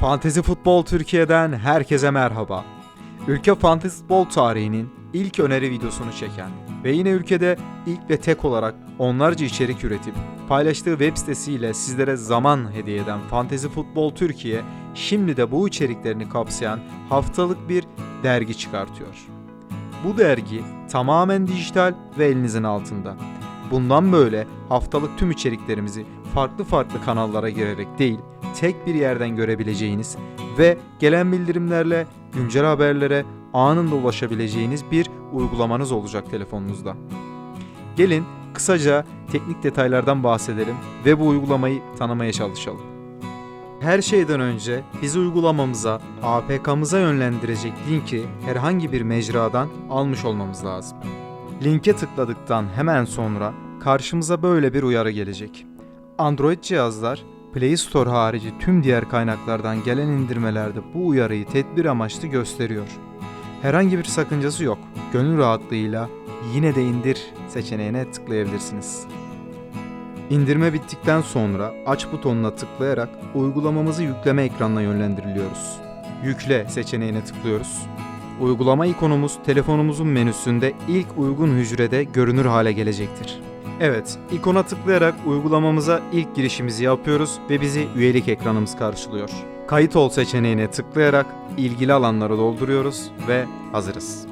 Fantezi Futbol Türkiye'den herkese merhaba. Ülke fantezi futbol tarihinin ilk öneri videosunu çeken ve yine ülkede ilk ve tek olarak onlarca içerik üretip paylaştığı web sitesiyle sizlere zaman hediye eden Fantezi Futbol Türkiye şimdi de bu içeriklerini kapsayan haftalık bir dergi çıkartıyor. Bu dergi tamamen dijital ve elinizin altında. Bundan böyle haftalık tüm içeriklerimizi farklı farklı kanallara girerek değil, tek bir yerden görebileceğiniz ve gelen bildirimlerle güncel haberlere anında ulaşabileceğiniz bir uygulamanız olacak telefonunuzda. Gelin kısaca teknik detaylardan bahsedelim ve bu uygulamayı tanımaya çalışalım. Her şeyden önce bizi uygulamamıza, APK'mıza yönlendirecek linki herhangi bir mecradan almış olmamız lazım. Linke tıkladıktan hemen sonra karşımıza böyle bir uyarı gelecek. Android cihazlar Play Store harici tüm diğer kaynaklardan gelen indirmelerde bu uyarıyı tedbir amaçlı gösteriyor. Herhangi bir sakıncası yok. Gönül rahatlığıyla yine de indir seçeneğine tıklayabilirsiniz. İndirme bittikten sonra aç butonuna tıklayarak uygulamamızı yükleme ekranına yönlendiriliyoruz. Yükle seçeneğine tıklıyoruz. Uygulama ikonumuz telefonumuzun menüsünde ilk uygun hücrede görünür hale gelecektir. Evet, ikona tıklayarak uygulamamıza ilk girişimizi yapıyoruz ve bizi üyelik ekranımız karşılıyor. Kayıt ol seçeneğine tıklayarak ilgili alanları dolduruyoruz ve hazırız.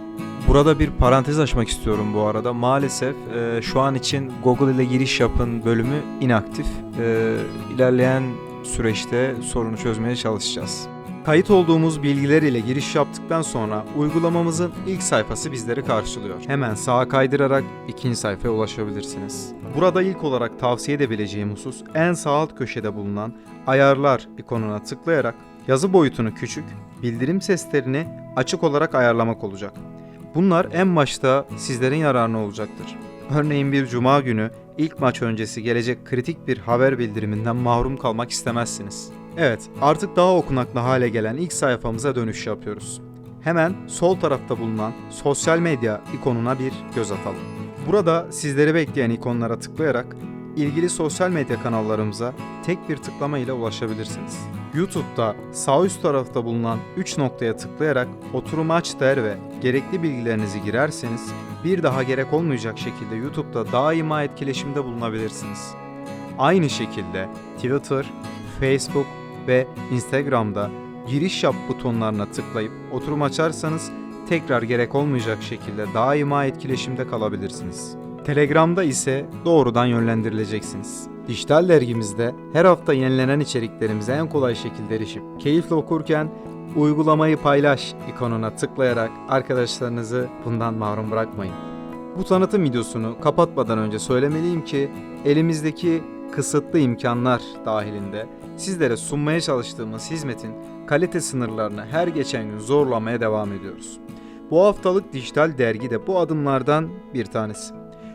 Burada bir parantez açmak istiyorum bu arada. Maalesef e, şu an için Google ile giriş yapın bölümü inaktif. E, ilerleyen süreçte sorunu çözmeye çalışacağız. Kayıt olduğumuz bilgiler ile giriş yaptıktan sonra uygulamamızın ilk sayfası bizleri karşılıyor. Hemen sağa kaydırarak ikinci sayfaya ulaşabilirsiniz. Burada ilk olarak tavsiye edebileceğim husus en sağ alt köşede bulunan ayarlar ikonuna tıklayarak yazı boyutunu küçük, bildirim seslerini açık olarak ayarlamak olacak. Bunlar en başta sizlerin yararına olacaktır. Örneğin bir cuma günü ilk maç öncesi gelecek kritik bir haber bildiriminden mahrum kalmak istemezsiniz. Evet, artık daha okunaklı hale gelen ilk sayfamıza dönüş yapıyoruz. Hemen sol tarafta bulunan sosyal medya ikonuna bir göz atalım. Burada sizleri bekleyen ikonlara tıklayarak ilgili sosyal medya kanallarımıza tek bir tıklama ile ulaşabilirsiniz. YouTube'da sağ üst tarafta bulunan 3 noktaya tıklayarak oturum aç der ve gerekli bilgilerinizi girerseniz bir daha gerek olmayacak şekilde YouTube'da daima etkileşimde bulunabilirsiniz. Aynı şekilde Twitter, Facebook ve Instagram'da giriş yap butonlarına tıklayıp oturum açarsanız tekrar gerek olmayacak şekilde daima etkileşimde kalabilirsiniz. Telegram'da ise doğrudan yönlendirileceksiniz. Dijital dergimizde her hafta yenilenen içeriklerimize en kolay şekilde erişip keyifle okurken uygulamayı paylaş ikonuna tıklayarak arkadaşlarınızı bundan mahrum bırakmayın. Bu tanıtım videosunu kapatmadan önce söylemeliyim ki elimizdeki kısıtlı imkanlar dahilinde sizlere sunmaya çalıştığımız hizmetin kalite sınırlarını her geçen gün zorlamaya devam ediyoruz. Bu haftalık dijital dergi de bu adımlardan bir tanesi.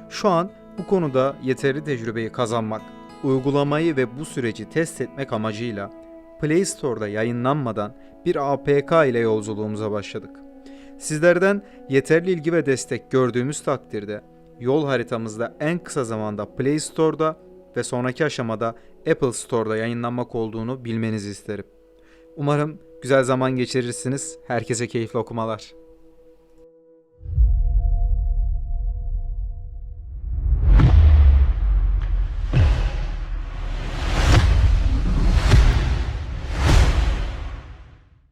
Şu an bu konuda yeterli tecrübeyi kazanmak, uygulamayı ve bu süreci test etmek amacıyla Play Store'da yayınlanmadan bir APK ile yolculuğumuza başladık. Sizlerden yeterli ilgi ve destek gördüğümüz takdirde yol haritamızda en kısa zamanda Play Store'da ve sonraki aşamada Apple Store'da yayınlanmak olduğunu bilmenizi isterim. Umarım güzel zaman geçirirsiniz. Herkese keyifli okumalar.